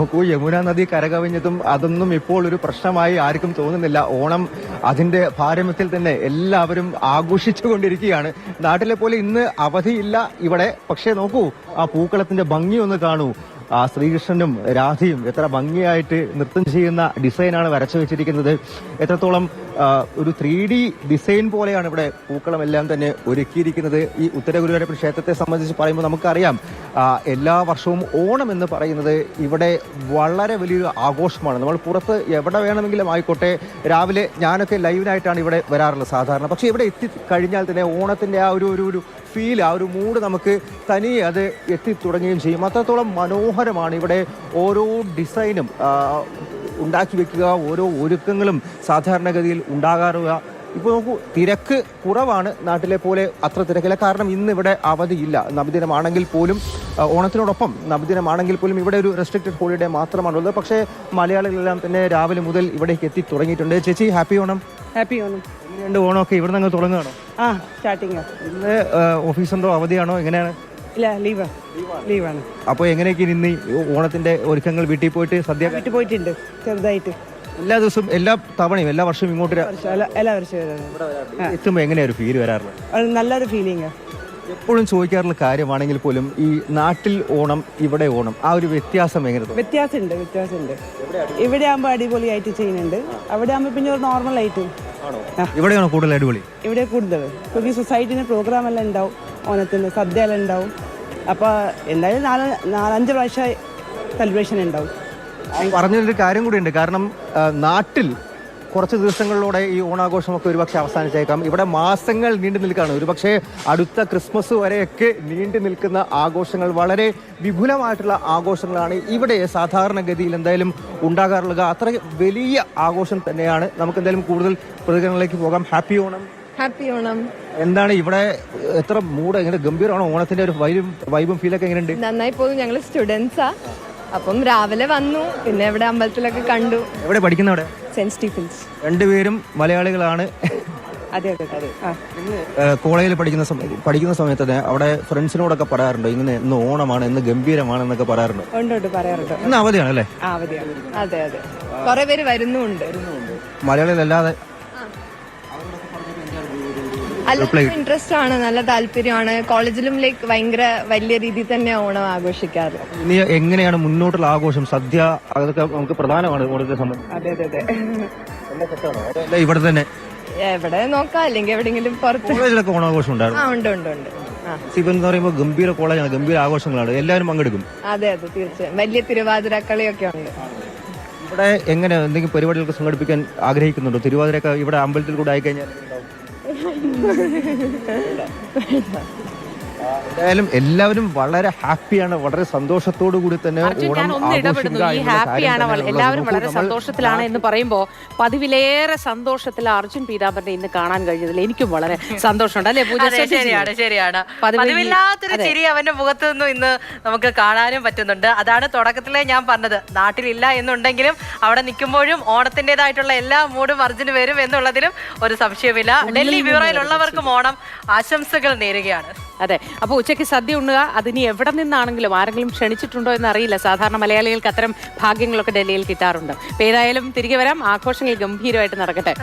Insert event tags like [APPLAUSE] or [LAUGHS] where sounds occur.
നോക്കൂ യമുന നദി കരകവിഞ്ഞതും അതൊന്നും ഇപ്പോൾ ഒരു പ്രശ്നമായി ആർക്കും തോന്നുന്നില്ല. ഓണം അതിന്റെ പാരമ്യത്തിൽ തന്നെ എല്ലാവരും ആഘോഷിച്ചുകൊണ്ടിരിക്കുകയാണ്. നാട്ടിലെ പോലെ ഇന്ന് അവധിയില്ല ഇവിടെ. പക്ഷേ നോക്കൂ ആ പൂക്കളത്തിന്റെ ഭംഗി ഒന്ന് കാണൂ. ആ ശ്രീകൃഷ്ണനും രാധയും എത്ര ഭംഗിയായിട്ട് നൃത്തം ചെയ്യുന്ന ഡിസൈനാണ് വരച്ചു വെച്ചിരിക്കുന്നത്. എത്രത്തോളം ഒരു ത്രീ ഡി ഡിസൈൻ പോലെയാണ് ഇവിടെ പൂക്കളം എല്ലാം തന്നെ ഒരുക്കിയിരിക്കുന്നത്. ഈ ഉത്തരഗുരുവായൂരപ്പൻ ക്ഷേത്രത്തെ സംബന്ധിച്ച് പറയുമ്പോൾ നമുക്കറിയാം എല്ലാ വർഷവും ഓണം എന്ന് പറയുന്നത് ഇവിടെ വളരെ വലിയൊരു ആഘോഷമാണ്. നമ്മൾ പുറത്ത് എവിടെ വേണമെങ്കിലും ആയിക്കോട്ടെ രാവിലെ ഞാനൊക്കെ ലൈവിനായിട്ടാണ് ഇവിടെ വരാറുള്ളത് സാധാരണ. പക്ഷേ ഇവിടെ എത്തി കഴിഞ്ഞാൽ തന്നെ ഓണത്തിന്റെ ആ ഒരു ഒരു ഒരു ഫീൽ ആ ഒരു മൂഡ് നമുക്ക് തനിയെ അത് എത്തിത്തുടങ്ങുകയും ചെയ്യും. അത്രത്തോളം മനോഹരമാണ് ഇവിടെ ഓരോ ഡിസൈനും ഉണ്ടാക്കി വെക്കുക ഓരോ ഒരുക്കങ്ങളും സാധാരണഗതിയിൽ ഉണ്ടാകാറുക ഇപ്പോൾ നോക്കൂ തിരക്ക് കുറവാണ് നാട്ടിലെ പോലെ അത്ര തിരക്കില്ല. കാരണം ഇന്ന് ഇവിടെ അവധിയില്ല. നബിദിനമാണെങ്കിൽ പോലും ഓണത്തിനോടൊപ്പം നബിദിനമാണെങ്കിൽ പോലും ഇവിടെ ഒരു റെസ്ട്രിക്റ്റഡ് ഹോളിഡേ മാത്രമാണുള്ളത്. പക്ഷേ മലയാളികളെല്ലാം തന്നെ രാവിലെ മുതൽ ഇവിടേക്ക് എത്തി തുടങ്ങിയിട്ടുണ്ട്. ചേച്ചി ഹാപ്പി ഓണം. ഹാപ്പി ഓണം. എങ്ങനെയുണ്ട് ഓണമൊക്കെ ഇവിടെ നിന്ന് തുടങ്ങുകയാണോ? ആ സ്റ്റാർട്ടിങ് ഇന്ന് ഓഫീസുണ്ടോ? അവധിയാണോ? എങ്ങനെയാണ്? ഇല്ല ലീവ് ലീവാണ് അപ്പോൾ എങ്ങനെയൊക്കെ ഇന്ന് ഓണത്തിന്റെ ഒരുക്കങ്ങൾ വീട്ടിൽ പോയിട്ട് സദ്യ വീട്ടിൽ പോയിട്ടുണ്ട് ചെറുതായിട്ട്. എല്ലാ ദിവസവും എല്ലാ തവണയും എല്ലാ വർഷവും ഇങ്ങോട്ട് ര- വർഷം എല്ലാ എല്ലാ വർഷവും വരുന്നത്. എത്തുമ്പോൾ എങ്ങനെയാ ഒരു ഫീൽ വരാറുള്ളത്? അത് നല്ലൊരു ഫീലിംഗ് എപ്പോഴും ചോദിക്കാറുള്ള കാര്യമാണെങ്കിൽ പോലും ഈ നാട്ടിൽ ഓണം ഇവിടെ ഓണം ആ ഒരു വ്യത്യാസം എങ്ങനെ തോന്നും? വ്യത്യാസമുണ്ട് വ്യത്യാസമുണ്ട്. ഇവിടെ ആകുമ്പോൾ അടിപൊളിയായിട്ട് ചെയ്യുന്നുണ്ട്. അവിടെ ആകുമ്പോൾ പിന്നെ ഒരു നോർമൽ ആയിട്ട് ആ. ഇവിടെയാണോ കൂടുതൽ അടിപൊളി? ഇവിടെ കൂടുതൽ. പുതിയ സൊസൈറ്റിന് പ്രോഗ്രാം എല്ലാം ഉണ്ടാവും. ഓണത്തിന് സദ്യ എല്ലാം ഉണ്ടാവും. അപ്പോൾ എന്തായാലും നാല് നാലഞ്ച് പ്രാവശ്യം സെലിബ്രേഷൻ ഉണ്ടാവും. പറഞ്ഞൊരു കാര്യം കൂടിയുണ്ട്. കാരണം നാട്ടിൽ കുറച്ച് ദിവസങ്ങളിലൂടെ ഈ ഓണാഘോഷമൊക്കെ ഒരുപക്ഷെ അവസാനിച്ചേക്കാം. ഇവിടെ മാസങ്ങൾ നീണ്ടു നിൽക്കുകയാണ്. ഒരുപക്ഷെ അടുത്ത ക്രിസ്മസ് വരെയൊക്കെ നീണ്ടു നിൽക്കുന്ന ആഘോഷങ്ങൾ വളരെ വിപുലമായിട്ടുള്ള ആഘോഷങ്ങളാണ് ഇവിടെ സാധാരണഗതിയിൽ എന്തായാലും ഉണ്ടാകാറുള്ളത്. അത്ര വലിയ ആഘോഷം തന്നെയാണ്. നമുക്ക് എന്തായാലും കൂടുതൽ പ്രതികരണങ്ങളിലേക്ക് പോകാം. ഹാപ്പി ഓണം. ഹാപ്പി ഓണം. എന്താണ് ഇവിടെ എത്ര മൂഡ് എങ്ങനെ ഗംഭീരമാണ് ഓണത്തിന്റെ ഒരു വൈബും വൈബും ഫീലൊക്കെ എങ്ങനെയുണ്ട്? നന്നായി പോകും ഞങ്ങൾ സ്റ്റുഡൻസാ. അപ്പം രാവിലെ വന്നു പിന്നെ ഇവിടെ അമ്പലത്തിലൊക്കെ കണ്ടു. എവിടെ പഠിക്കുന്ന അവിടെ? Saint Stephen's. രണ്ടുപേരും മലയാളികളാണ്. അതെ അതെ അതെ. ആ. കോളേജിൽ പഠിക്കുന്ന സമയത്ത് പഠിക്കുന്ന സമയത്ത് തന്നെ അവിടെ ഫ്രണ്ട്സിനോടൊക്കെ പറയാറുണ്ടോ? ഇങ്ങനെ ഇന്ന് ഓണമാണ് ഇന്ന് ഗംഭീരമാണ് എന്നൊക്കെ പറയാറുണ്ടോ? ഉണ്ട് ഉണ്ട് പറയാറുണ്ട്. ഇന്ന് അവധിയാണ് അല്ലേ ആ അവധിയാണ്. അതെ അതെ. കുറെ പേര് വരുന്നുണ്ട്. മലയാളികളല്ലാതെ എല്ലാവർക്കും ഇൻട്രസ്റ്റ് ആണ് നല്ല താല്പര്യമാണ്. കോളേജിലും ലൈക്ക് ഭയങ്കര വലിയ രീതിയിൽ തന്നെ ഓണം ആഘോഷിക്കാറ്. ഇനി എങ്ങനെയാണ് മുന്നോട്ടുള്ള ആഘോഷം? സദ്യ അതൊക്കെ നമുക്ക് പ്രധാനമാണ് ഓണത്തെ സംബന്ധിച്ച് അതെ അതെ അതെ. അല്ല, ഇവിടെ തന്നെ. എവിടെ നോക്കാം അല്ലെങ്കിൽ എവിടെയെങ്കിലും പുറത്ത്. കോളേജിലൊക്കെ ഓണാഘോഷം ഉണ്ടായിരുന്നു. ആ ഉണ്ട് ഉണ്ട് ഉണ്ട്. ആ. സിബൻ എന്ന് പറയുമ്പോൾ ഗംഭീര കോളേജാണ് ഗംഭീര ആഘോഷങ്ങളാണ്. എല്ലാവരും പങ്കെടുക്കും. അതെ അതെ തീർച്ചയായും. വലിയ തിരുവാതിരക്കളിയൊക്കെ ഉണ്ട്. ഇവിടെ എങ്ങനെ എന്തെങ്കിലും പരിപാടികളൊക്കെ സംഘടിപ്പിക്കാൻ ആഗ്രഹിക്കുന്നുണ്ടോ? തിരുവാതിരയൊക്കെ ഇവിടെ അമ്പലത്തിൽ കൂടെ ആയിക്കഴിഞ്ഞാൽ [LAUGHS] 对对对对 എന്തായാലും എല്ലാവരും വളരെ ഹാപ്പിയാണ് വളരെ സന്തോഷത്തോടു കൂടി തന്നെ ഞാൻ ഓണം ഒന്ന് ഇടപെടുന്നു ഈ ഹാപ്പിയാണ് എല്ലാവരും വളരെ സന്തോഷത്തിലാണ് എന്ന് പറയുമ്പോൾ പതിവിലേറെ സന്തോഷത്തിൽ അർജുൻ പീതാംബരനെ ഇന്ന് കാണാൻ കഴിഞ്ഞതിൽ എനിക്കും വളരെ സന്തോഷമുണ്ട്. അല്ലേ പൂജ? ശരിയാണ് ശരിയാണ്. പതിവില്ലാത്തൊരു ചിരി അവന്റെ മുഖത്ത് നിന്നും ഇന്ന് നമുക്ക് കാണാനും പറ്റുന്നുണ്ട്. അതാണ് തുടക്കത്തിലെ ഞാൻ പറഞ്ഞത്. നാട്ടിലില്ല എന്നുണ്ടെങ്കിലും അവിടെ നിൽക്കുമ്പോഴും ഓണത്തിന്റെതായിട്ടുള്ള എല്ലാ മൂടും അർജുന് വരും എന്നുള്ളതിലും ഒരു സംശയമില്ല. ഡൽഹി ബ്യൂറോയിലുള്ളവർക്കും ഓണം ആശംസകൾ നേരുകയാണ്. അതെ. അപ്പോൾ ഉച്ചയ്ക്ക് സദ്യ ഉണ്ണുക അതിനി എവിടെ നിന്നാണെങ്കിലും ആരെങ്കിലും ക്ഷണിച്ചിട്ടുണ്ടോ എന്ന് അറിയില്ല സാധാരണ മലയാളികൾക്ക് അത്തരം ഭാഗ്യങ്ങളൊക്കെ ഡൽഹിയിൽ കിട്ടാറുണ്ട്. അപ്പോൾ ഏതായാലും തിരികെ വരാം. ആഘോഷങ്ങൾ ഗംഭീരമായിട്ട് നടക്കട്ടെ.